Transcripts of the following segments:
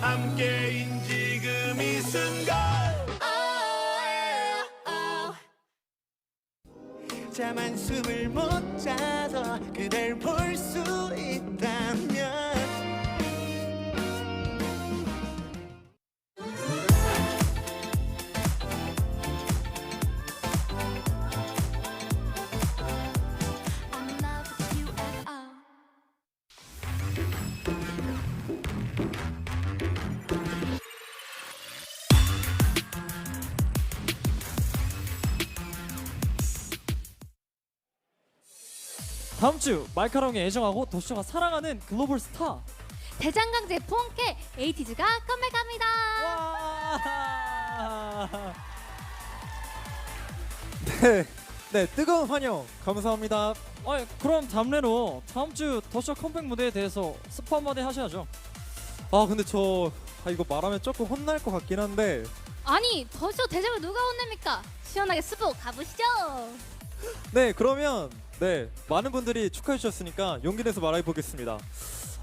함께인 지금 이 순간. 자만 숨을 못 자서 그댈 볼 다음 주 말카롱이 애정하고 도쇼가 사랑하는 글로벌 스타. 대장강제 폰케 에이티즈가 컴백합니다. 와! 네, 네 뜨거운 환영 감사합니다. 아, 그럼 담례로 다음 주 더쇼 컴백 무대에 대해서 스포 한마디 하셔야죠. 아 근데 저 아, 이거 말하면 조금 혼날 것 같긴 한데 아니 더쇼 대장을 누가 혼냅니까? 시원하게 스포 가보시죠. 네 그러면 네 많은 분들이 축하해 주셨으니까 용기 내서 말해 보겠습니다.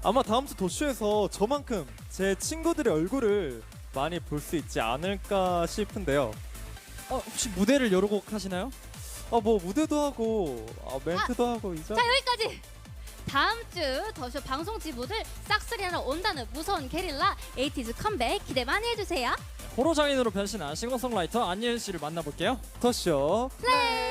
아마 다음 주 도쇼에서 저만큼 제 친구들의 얼굴을 많이 볼 수 있지 않을까 싶은데요. 어, 혹시 무대를 여러 곡 하시나요? 아 뭐 무대도 하고 아, 멘트도 하고 이제 자 여기까지. 다음 주 더쇼 방송 지부들 싹쓸이하러 온다는 무서운 게릴라 에이티즈 컴백 기대 많이 해주세요. 호러 장인으로 변신한 싱어송라이터 안예은 씨를 만나볼게요. 더쇼 플레이.